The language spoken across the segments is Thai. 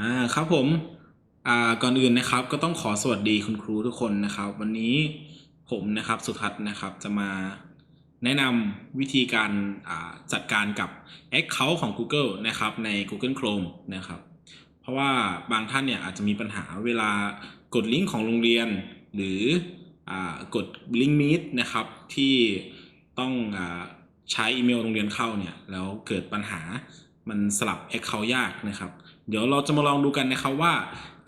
อ่าครับผม อ่าก่อนอื่นนะครับ ก็ต้องขอสวัสดีคุณครูทุกคนนะครับ วันนี้ผมนะครับสุทัศน์นะครับจะมาแนะนำวิธีการอ่าจัดการกับ Account ของ Google นะครับใน Google Chrome นะครับ เพราะว่าบางท่านเนี่ยอาจจะมีปัญหาเวลากดลิงก์ของโรงเรียน หรืออากดลิงก์มีดนะครับที่ต้องอาใช้อีเมลโรงเรียนเข้าเนี่ยแล้วเกิดปัญหามันสลับ Account ยากนะครับ เดี๋ยวเราจะมาลองดูกันนะครับว่า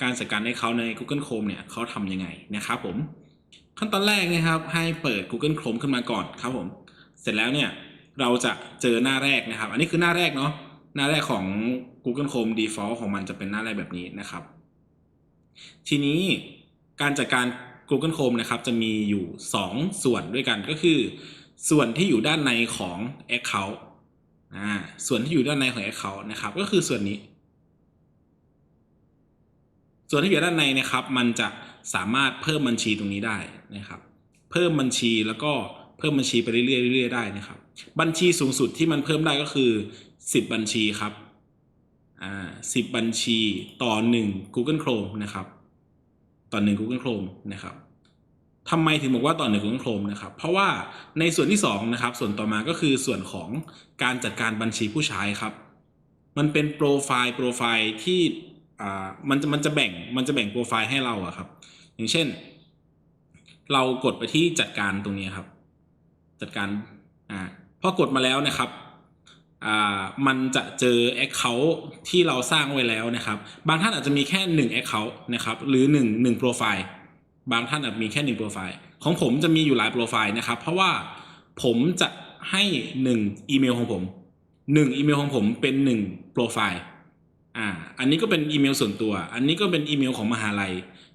การจัดการ Account ใน Google Chrome เนี่ยเขาทำยังไงนะครับผม ขั้นตอนแรกนะครับให้เปิด Google Chrome ขึ้นมาก่อนครับผมเสร็จแล้วเนี่ยเราจะเจอหน้าแรกนะครับ อันนี้คือหน้าแรกเนาะหน้าแรกของ Google Chrome default ของมันจะเป็นหน้าแรกแบบนี้นะครับ ทีนี้การจัดการ Google Chrome นะครับจะมีอยู่ 2 ส่วนด้วยกันก็คือ ส่วนที่อยู่ด้านในของ Account อ่าส่วนที่อยู่ด้านในของ Account นะครับก็คือส่วนนี้ ส่วนที่อยู่ด้านในนะครับ มันจะสามารถเพิ่มบัญชีตรงนี้ได้นะครับ เพิ่มบัญชีแล้วก็เพิ่มบัญชีไปเรื่อยๆเรื่อยๆได้นะครับ บัญชีสูงสุดที่มันเพิ่มได้ก็คือ 10 บัญชีครับอ่าสิบบัญชีต่อหนึ่ง Google Chrome นะครับ ต่อหนึ่ง Google Chrome นะครับทำไมถึงบอกว่าต่อหนึ่ง Google Chrome นะครับ เพราะว่าในส่วนที่สองนะครับ ส่วนต่อมาก็คือส่วนของการจัดการบัญชีผู้ใช้ครับ มันเป็นโปรไฟล์โปรไฟล์ที่ อ่ามันจะมันจะแบ่งมันจะแบ่งโปรไฟล์ให้เราอะครับ อย่างเช่น เรากดไปที่จัดการตรงนี้ครับ จัดการอ่าพอกดมาแล้วนะครับอ่ามันจะเจอ Account ที่เราสร้างไว้แล้วนะครับ บางท่านอาจจะมีแค่1 Account นะครับ หรือ1 1โปรไฟล์บางท่านอาจมีแค่1โปรไฟล์ของผมจะมีอยู่หลายโปรไฟล์นะครับ เพราะว่าผมจะให้ 1 อีเมลของผม 1 อีเมลของผมเป็น 1 โปรไฟล์ อ่า อันนี้ก็เป็นอีเมลส่วนตัว อันนี้ก็เป็นอีเมลของมหาลัย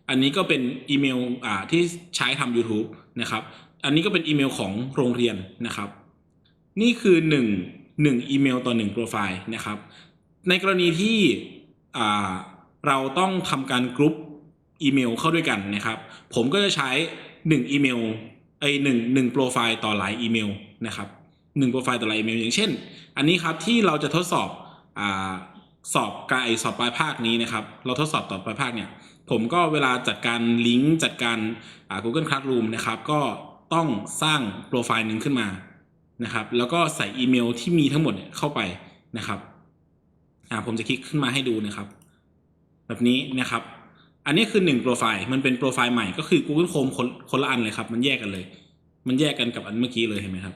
อันนี้ก็เป็นอีเมลอ่าที่ใช้ทำ YouTube นะครับ อันนี้ก็เป็นอีเมลของโรงเรียนนะครับ นี่คือ1 1อีเมลต่อ1โปรไฟล์นะครับ ในกรณีที่อ่าเราต้องทำการกรุ๊ปอีเมลเข้าด้วยกันนะครับ ผมก็จะใช้ 1 อีเมลไอ้หนึ่งหนึ่งโปรไฟล์ต่อหลายอีเมลนะครับหนึ่งโปรไฟล์ต่อหลายอีเมลอย่างเช่น อันนี้ครับที่เราจะทดสอบอา สอบกายสอบปลายภาคนี้นะครับ เราทดสอบต่อปลายภาคเนี่ย ผมก็เวลาจัดการลิงก์จัดการอ่า Google Classroom นะครับ ก็ต้องสร้างโปรไฟล์หนึ่งขึ้นมานะครับ แล้วก็ใส่อีเมลที่มีทั้งหมดเเข้าไปนะครับอ่าผมจะคลิกขึ้นมาให้ดูนะครับ แบบนี้นะครับ อันนี้คือ1โปรไฟล์มันเป็นโปรไฟล์ใหม่ก็คือ Google Chrome คนคนละอันเลยครับ มันแยกกันเลย มันแยกกันกับอันเมื่อกี้เลยเห็นไหมครับ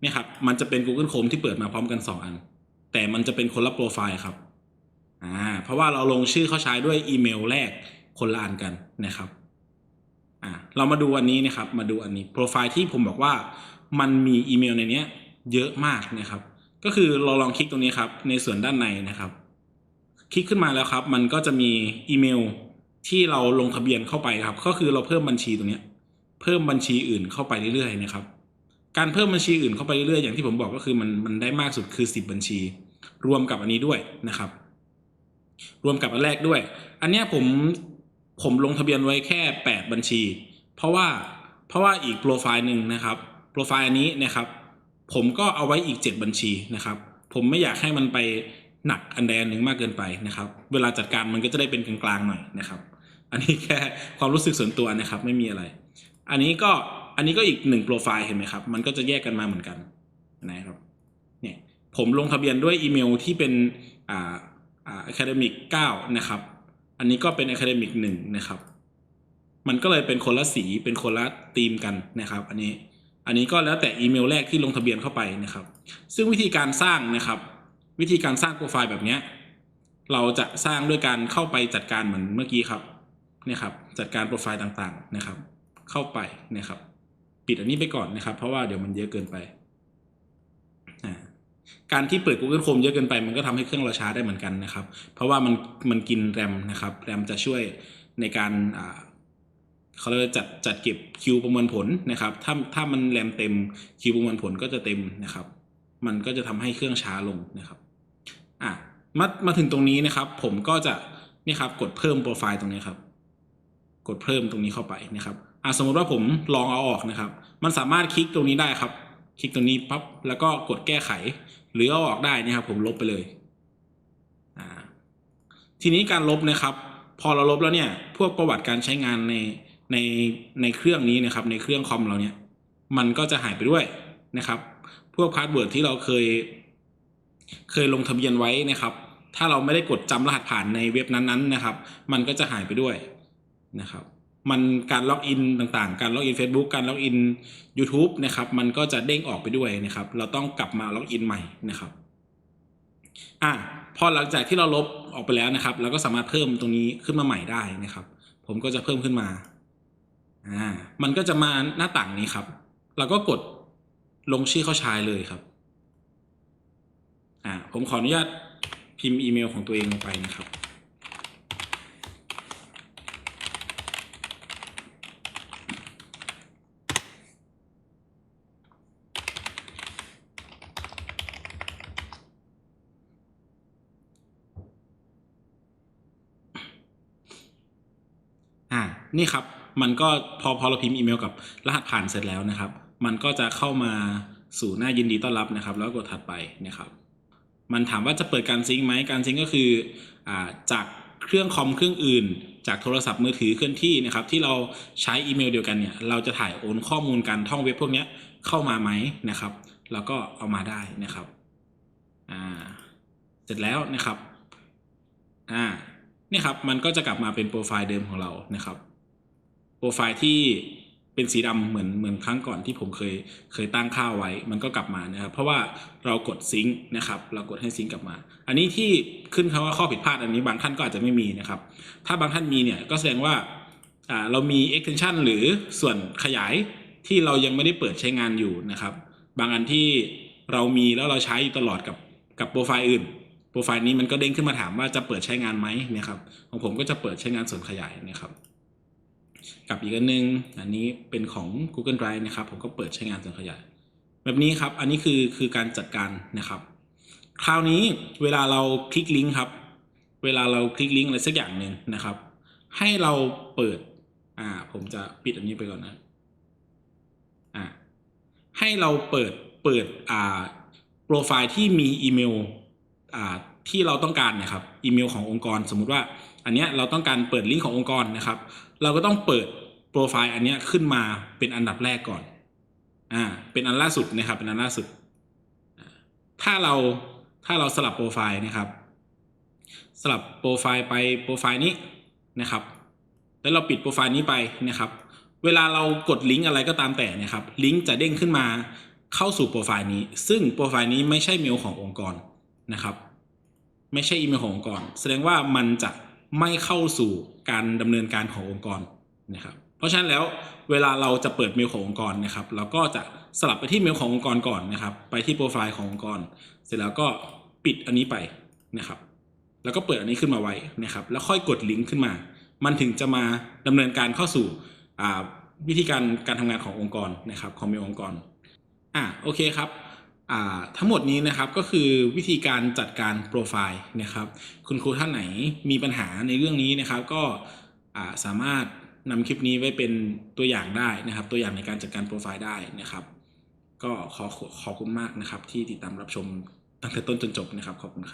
เนี่ยครับ มันจะเป็น Google Chrome ที่เปิดมาพร้อมกัน 2 อัน แต่มันจะเป็นคนละโปรไฟล์ครับอ่าเพราะว่าเราลงชื่อเขาใช้ด้วยอีเมลแรกคนละอันกันนะครับอ่าเรามาดูอันนี้นะครับ มาดูอันนี้โปรไฟล์ที่ผมบอกว่ามันมีอีเมลในเนี้ยเยอะมากนะครับ ก็คือเราลองคลิกตรงนี้ครับ ในส่วนด้านในนะครับ คลิกขึ้นมาแล้วครับ มันก็จะมีอีเมลที่เราลงทะเบียนเข้าไปครับ ก็คือเราเพิ่มบัญชีตรงนี้ เพิ่มบัญชีอื่นเข้าไปเรื่อยๆนะครับ การเพิ่มบัญชีอื่นเข้าไปเรื่อยๆอย่างที่ผมบอกก็คือมันมันได้มากสุดคือ 10 บัญชี รวมกับอันนี้ด้วยนะครับ รวมกับอันแรกด้วย อันเนี้ยผมผมลงทะเบียนไว้แค่ 8 บัญชี เพราะว่าเพราะว่าอีกโปรไฟล์หนึ่งนะครับโปรไฟล์อันนี้นะครับ ผมก็เอาไว้อีก 7 บัญชีนะครับ ผมไม่อยากให้มันไปหนักอันใดอันหนึ่งมากเกินไปนะครับ เวลาจัดการมันก็จะได้เป็นกลางๆหน่อยนะครับ อันนี้แค่ความรู้สึกส่วนตัวนะครับไม่มีอะไร อันนี้ก็ อันนี้ก็อีกหนึ่งโปรไฟล์เห็นไหมครับ มันก็จะแยกกันมาเหมือนกันนะครับ เนี่ยผมลงทะเบียนด้วยอีเมลที่เป็นอ่าอ่า academic 9นะครับ อันนี้ก็เป็น academic 1นะครับ มันก็เลยเป็นคนละสีเป็นคนละธีมกันนะครับ อันนี้ อันนี้ก็แล้วแต่อีเมลแรกที่ลงทะเบียนเข้าไปนะครับ ซึ่งวิธีการสร้างนะครับ วิธีการสร้างโปรไฟล์แบบเนี้ยเราจะสร้างด้วยการเข้าไปจัดการเหมือนเมื่อกี้ครับ เนี่ยครับ จัดการโปรไฟล์ต่างๆนะครับ เข้าไปนะครับ ปิดอันนี้ไปก่อนนะครับ เพราะว่าเดี๋ยวมันเยอะเกินไป การที่เปิด Google Chrome เยอะเกินไป มันก็ทำให้เครื่องเราช้าได้เหมือนกันนะครับ เพราะว่ามันมันกินแรมนะครับแรมจะช่วยในการเขาเรียกจัดจัดเก็บคิวประมวลผลนะครับถ้าถ้ามันแรมเต็มคิวประมวลผลก็จะเต็มนะครับ มันก็จะทำให้เครื่องช้าลงนะครับอะมามาถึงตรงนี้นะครับ ผมก็จะนี่ครับกดเพิ่มโปรไฟล์ตรงนี้ครับ กดเพิ่มตรงนี้เข้าไปนะครับ อะสมมติว่าผมลองเอาออกนะครับ มันสามารถคลิกตรงนี้ได้ครับ คลิกตรงนี้ปั๊บแล้วก็กดแก้ไข หรือเอาออกได้นะครับ ผมลบไปเลยอ่าทีนี้การลบนะครับ พอเราลบแล้วเนี่ย พวกประวัติการใช้งานในในในเครื่องนี้นะครับ ในเครื่องคอมเราเนี่ย มันก็จะหายไปด้วยนะครับ พวกพาสเวิร์ดที่เราเคย เคยลงทะเบียนไว้นะครับ ถ้าเราไม่ได้กดจำรหัสผ่านในเว็บนั้นๆนะครับ มันก็จะหายไปด้วยนะครับ มันการล็อกอินต่างๆ การล็อกอิน Facebook การล็อกอิน YouTube นะครับ มันก็จะเด้งออกไปด้วยนะครับ เราต้องกลับมาล็อกอินใหม่นะครับอะพอหลังจากที่เราลบออกไปแล้วนะครับ เราก็สามารถเพิ่มตรงนี้ขึ้นมาใหม่ได้นะครับ ผมก็จะเพิ่มขึ้นมาอ่ามันก็จะมาหน้าต่างนี้ครับ เราก็กดลงชื่อเข้าใชายเลยครับอ่าผมขออนุญาตพิมพ์อีเมลของตัวเองลงไปนะครับ อ่า นี่ครับ มันก็พอพอเราพิมพ์อีเมลกับรหัสผ่านเสร็จแล้วนะครับ มันก็จะเข้ามาสู่หน้ายินดีต้อนรับนะครับ แล้วกดถัดไปนะครับ มันถามว่าจะเปิดการซิงค์ไหมการซิงค์ก็คืออจากเครื่องคอมเครื่องอื่น จากโทรศัพท์มือถือเคลื่อนที่นะครับ ที่เราใช้อีเมลเดียวกันเนี่ย เราจะถ่ายโอนข้อมูลการท่องเว็บพวกนี้เข้ามาไหมนะครับ แล้วก็เอามาได้นะครับอ่าเสร็จแล้วนะครับอ่านี่ครับมันก็จะกลับมาเป็นโปรไฟล์เดิมของเรานะครับ โปรไฟล์ที่เป็นสีดำเหมือนเหมือนครั้งก่อนที่ผมเคยเคยตั้งค่าไว้ มันก็กลับมานะครับ เพราะว่าเรากดซิงค์นะครับ เรากดให้ซิงค์กลับมา อันนี้ที่ขึ้นคำว่าข้อผิดพลาดอันนี้บางท่านก็อาจจะไม่มีนะครับ ถ้าบางท่านมีเนี่ยก็แสดงว่าอ่าเรามี extension หรือส่วนขยายที่เรายังไม่ได้เปิดใช้งานอยู่นะครับ บางอันที่เรามีแล้วเราใช้อยู่ตลอดกับกับโปรไฟล์อื่น โปรไฟล์นี้มันก็เด้งขึ้นมาถามว่าจะเปิดใช้งานไหมนะครับ ของผมก็จะเปิดใช้งานส่วนขยายนะครับ กับอีกอันนึง อันนี้เป็นของ Google Drive นะครับ ผมก็เปิดใช้งานส่วนขยาย แบบนี้ครับ อันนี้คือคือการจัดการนะครับ คราวนี้เวลาเราคลิกลิงก์ครับ เวลาเราคลิกลิงก์อะไรสักอย่างหนึ่งนะครับ ให้เราเปิด อ่า ผมจะปิดอันนี้ไปก่อนนะ อ่า ให้เราเปิด เปิด อ่า โปรไฟล์ที่มีอีเมล อ่า ที่เราต้องการนะครับอีเมลขององค์กร สมมุติว่าอันเนี้ยเราต้องการเปิดลิงก์ขององค์กรนะครับ เราก็ต้องเปิดโปรไฟล์อันเนี้ยขึ้นมาเป็นอันดับแรกก่อนอ่าเป็นอันล่าสุดนะครับเป็นอันล่าสุด ถ้าเราถ้าเราสลับโปรไฟล์นะครับ สลับโปรไฟล์ไปโปรไฟล์นี้นะครับ แล้วเราปิดโปรไฟล์นี้ไปนะครับ เวลาเรากดลิงก์อะไรก็ตามแต่เนะครับ ลิงก์จะเด้งขึ้นมาเข้าสู่โปรไฟล์นี้ ซึ่งโปรไฟล์นี้ไม่ใช่เมลขององค์กรนะครับ ไม่ใช่อีเมลขององค์กร แสดงว่ามันจะไม่เข้าสู่การดำเนินการขององค์กรนะครับ เพราะฉะนั้นแล้วเวลาเราจะเปิดเมลขององค์กรนะครับ เราก็จะสลับไปที่เมลขององค์กรก่อนนะครับ ไปที่โปรไฟล์ขององค์กร เสร็จแล้วก็ปิดอันนี้ไปนะครับ แล้วก็เปิดอันนี้ขึ้นมาไว้นะครับ แล้วค่อยกดลิงก์ขึ้นมา มันถึงจะมาดำเนินการเข้าสู่วิธีการการทำงานขององค์กรนะครับของเมลองค์กรอะโอเคครับ ทั้งหมดนี้นะครับก็คือวิธีการจัดการโปรไฟล์นะครับ คุณครูท่านไหนมีปัญหาในเรื่องนี้นะครับ ก็สามารถนำคลิปนี้ไว้เป็นตัวอย่างได้นะครับ ตัวอย่างในการจัดการโปรไฟล์ได้นะครับ ก็ขอขอบคุณมากนะครับ ที่ติดตามรับชมตั้งแต่ต้นจนจบนะครับขอบคุณครับ